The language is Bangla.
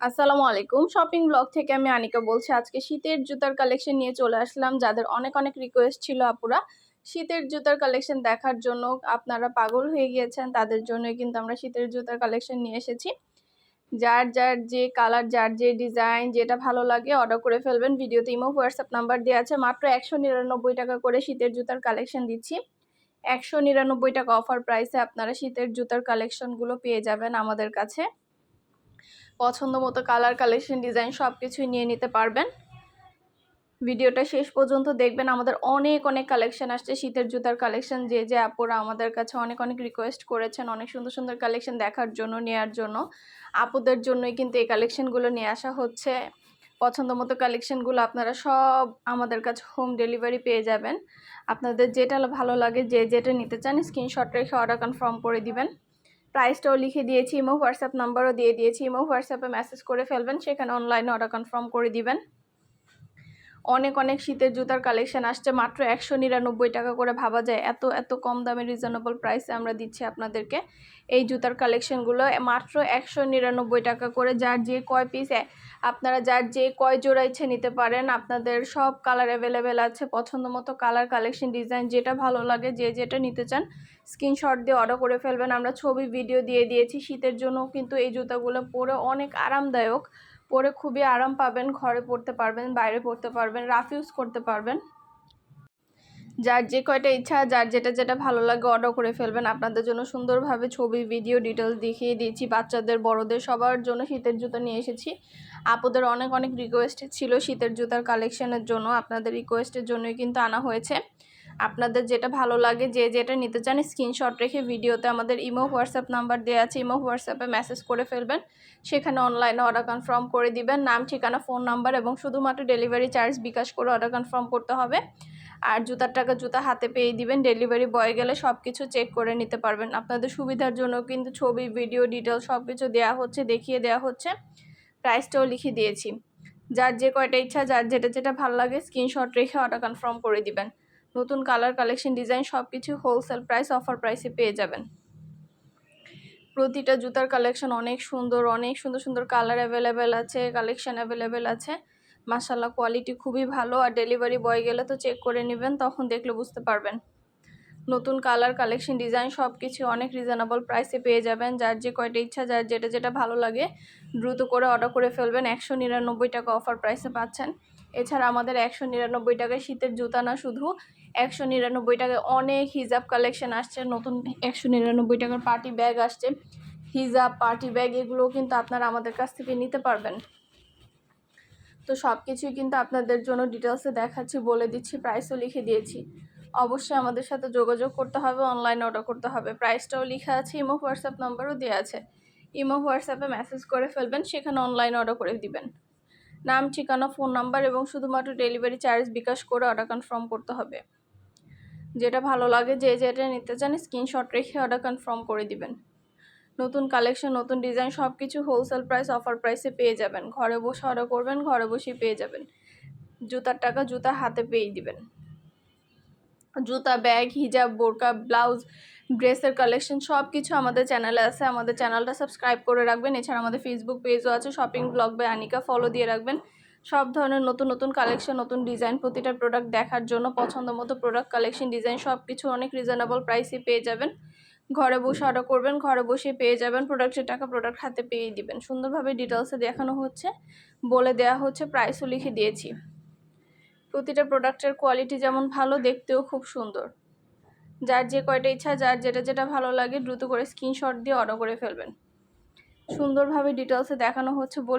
আসসালামু আলাইকুম। শপিং ব্লগ থেকে আমি আনিকা বলছি। আজকে শীতের জুতার কালেকশন নিয়ে চলে আসলাম, যাদের অনেক অনেক রিকোয়েস্ট ছিল আপুরা। শীতের জুতার কালেকশন দেখার জন্য আপনারা পাগল হয়ে গিয়েছেন, তাদের জন্যই কিন্তু আমরা শীতের জুতার কালেকশন নিয়ে এসেছি। যার যার যে কালার যার যে ডিজাইন যেটা ভালো লাগে অর্ডার করে ফেলবেন। ভিডিওতে ইমো, হোয়াটসঅ্যাপ নাম্বার দেওয়া আছে। মাত্র একশো নিরানব্বই টাকা করে শীতের জুতার কালেকশন দিচ্ছি। একশো নিরানব্বই টাকা অফার প্রাইসে আপনারা শীতের জুতার কালেকশনগুলো পেয়ে যাবেন আমাদের কাছে। পছন্দ মতো কালার কালেকশন ডিজাইন সব কিছুই নিয়ে নিতে পারবেন। ভিডিওটা শেষ পর্যন্ত দেখবেন। আমাদের অনেক অনেক কালেকশন আসছে। শীতের জুতার কালেকশন যে যে আপুরা আমাদের কাছে অনেক অনেক রিকোয়েস্ট করেছেন অনেক সুন্দর সুন্দর কালেকশন দেখার জন্য নেওয়ার জন্য। আপুদের জন্যই কিন্তু এই কালেকশনগুলো নিয়ে আসা হচ্ছে। পছন্দ মতো কালেকশনগুলো আপনারা সব আমাদের কাছে হোম ডেলিভারি পেয়ে যাবেন। আপনাদের যেটা ভালো লাগে, যে, যেটা নিতে চান স্ক্রিনশট রেখে অর্ডার কনফার্ম করে দিবেন। প্রাইসটাও লিখে দিয়েছি ইমো হোয়াটসঅ্যাপ নাম্বারও দিয়ে দিয়েছি ইমো হোয়াটসঅ্যাপে মেসেজ করে ফেলবেন, সেখানে অনলাইনে অর্ডার কনফার্ম করে দিবেন। অনেক অনেক শীতের জুতার কালেকশন আসছে, মাত্র একশো নিরানব্বই টাকা করে ভাবা যায়। এত এত কম দামে রিজনেবল প্রাইসে আমরা দিচ্ছি আপনাদেরকে। এই জুতার কালেকশনগুলো মাত্র একশো নিরানব্বই টাকা করে, যার যে কয় পিস আপনারা যার যে কয় জোড়া ইচ্ছে নিতে পারেন, আপনাদের সব কালার অ্যাভেলেবেল আছে, পছন্দ মতো কালার কালেকশন ডিজাইন যেটা ভালো লাগে, যে যেটা নিতে চান স্ক্রিনশট দিয়ে অর্ডার করে ফেলবেন। আমরা ছবি ভিডিও দিয়ে দিয়েছি, শীতের জন্য কিন্তু এই জুতাগুলো পরে অনেক আরামদায়ক, পরে খুবই আরাম পাবেন, ঘরে পড়তে পারবেন, বাইরে পড়তে পারবেন রাফ ইউজ করতে পারবেন। যার যে কয়টা ইচ্ছা, যার যেটা যেটা ভালো লাগে অর্ডার করে ফেলবেন। আপনাদের জন্য সুন্দরভাবে ছবি ভিডিও ডিটেলস দেখিয়ে দিয়েছি। বাচ্চাদের, বড়দের সবার জন্য শীতের জুতো নিয়ে এসেছি। আপুদের অনেক অনেক রিকোয়েস্ট ছিল শীতের জুতার কালেকশনের জন্য। আপনাদের রিকোয়েস্টের জন্যই কিন্তু আনা হয়েছে। আপনাদের যেটা ভালো লাগে, যে যেটা নিতে চান স্ক্রিনশট রেখে ভিডিওতে আমাদের ইমো, হোয়াটসঅ্যাপ নাম্বার দেওয়া আছে। ইমো, হোয়াটসঅ্যাপে মেসেজ করে ফেলবেন। সেখানে অনলাইনে অর্ডার কনফার্ম করে দিবেন। নাম, ঠিকানা ফোন নাম্বার এবং শুধুমাত্র ডেলিভারি চার্জ বিকাশ করে অর্ডার কনফার্ম করতে হবে। আর জুতার টাকা জুতা হাতে পেয়ে দিবেন ডেলিভারি বয় গেলে সব কিছু চেক করে নিতে পারবেন। আপনাদের সুবিধার জন্য কিন্তু ছবি ভিডিও ডিটেল সব কিছু দেওয়া হচ্ছে, দেখিয়ে দেওয়া হচ্ছে। প্রাইসটাও লিখে দিয়েছি। যার যে কয়টা ইচ্ছা, যার যেটা যেটা ভালো লাগে স্ক্রিনশট রেখে অর্ডার কনফার্ম করে দিবেন। নতুন কালার কালেকশন ডিজাইন সব কিছু হোলসেল প্রাইস অফার প্রাইসে পেয়ে যাবেন। প্রতিটা জুতার কালেকশন অনেক সুন্দর অনেক সুন্দর সুন্দর কালার অ্যাভেলেবেল আছে কালেকশন অ্যাভেলেবেল আছে। মাসাল্লাহ কোয়ালিটি খুবই ভালো আর ডেলিভারি বয় গেলে তো চেক করে নেবেন, তখন দেখলে বুঝতে পারবেন। নতুন কালার কালেকশন ডিজাইন সব কিছু অনেক রিজনেবল প্রাইসে পেয়ে যাবেন। যার যে কয়টা ইচ্ছা, যার যেটা যেটা ভালো লাগে, দ্রুত করে অর্ডার করে ফেলবেন। একশো নিরানব্বই টাকা অফার প্রাইসে পাচ্ছেন। এছাড়া আমাদের একশো নিরানব্বই টাকায় শীতের জুতা না, শুধু একশো নিরানব্বই টাকায় অনেক হিজাব কালেকশন আসছে। নতুন একশো নিরানব্বই টাকার পার্টি ব্যাগ আসছে। হিজাব পার্টি ব্যাগ এগুলো কিন্তু আপনারা আমাদের কাছ থেকে নিতে পারবেন। তো সব কিছুই কিন্তু আপনাদের জন্য ডিটেলসে দেখাচ্ছি, বলে দিচ্ছি প্রাইসও লিখে দিয়েছি। অবশ্যই আমাদের সাথে যোগাযোগ করতে হবে অনলাইনে অর্ডার করতে হবে। প্রাইসটাও লেখা আছে ইমো হোয়াটসঅ্যাপ নাম্বারও দেওয়া আছে। ইমো হোয়াটসঅ্যাপে মেসেজ করে ফেলবেন, সেখানে অনলাইনে অর্ডার করে দিবেন। নাম, ঠিকানা ফোন নাম্বার এবং শুধুমাত্র ডেলিভারি চার্জ বিকাশ করে অর্ডার কনফার্ম করতে হবে। যেটা ভালো লাগে, যে যেটা নিতে চান স্ক্রিনশট রেখে অর্ডার কনফার্ম করে দিবেন। নতুন কালেকশন নতুন ডিজাইন সব কিছু হোলসেল প্রাইস অফার প্রাইসে পেয়ে যাবেন। ঘরে বসে অর্ডার করবেন ঘরে বসেই পেয়ে যাবেন। জুতার টাকা জুতা হাতে পেয়ে দিবেন। জুতা ব্যাগ হিজাব বোরকা ব্লাউজ ড্রেসের কালেকশন সব কিছু আমাদের চ্যানেলে আছে। আমাদের চ্যানেলটা সাবস্ক্রাইব করে রাখবেন। এছাড়া আমাদের ফেসবুক পেজও আছে। Shopping blog by Anika follow দিয়ে রাখবেন। সব ধরনের নতুন নতুন কালেকশন নতুন ডিজাইন প্রতিটা প্রোডাক্ট দেখার জন্য পছন্দ মতো প্রোডাক্ট কালেকশন ডিজাইন সব কিছু অনেক রিজনেবল প্রাইসে পেয়ে যাবেন। ঘরে বসে অর্ডার করবেন, ঘরে বসে পেয়ে যাবেন প্রোডাক্টের টাকা প্রোডাক্ট হাতে পেয়ে দিবেন। সুন্দরভাবে ডিটেলসে দেখানো হচ্ছে, বলে দেওয়া হচ্ছে প্রাইসও লিখে দিয়েছি। প্রতিটা প্রোডাক্টের কোয়ালিটি যেমন ভালো, দেখতেও খুব সুন্দর। যার যে কয়টা ইচ্ছা, যার যেটা যেটা ভালো লাগে, দ্রুত করে স্ক্রিনশট দিয়ে অর্ডার করে ফেলবেন। সুন্দরভাবে ডিটেলসে দেখানো হচ্ছে, বলে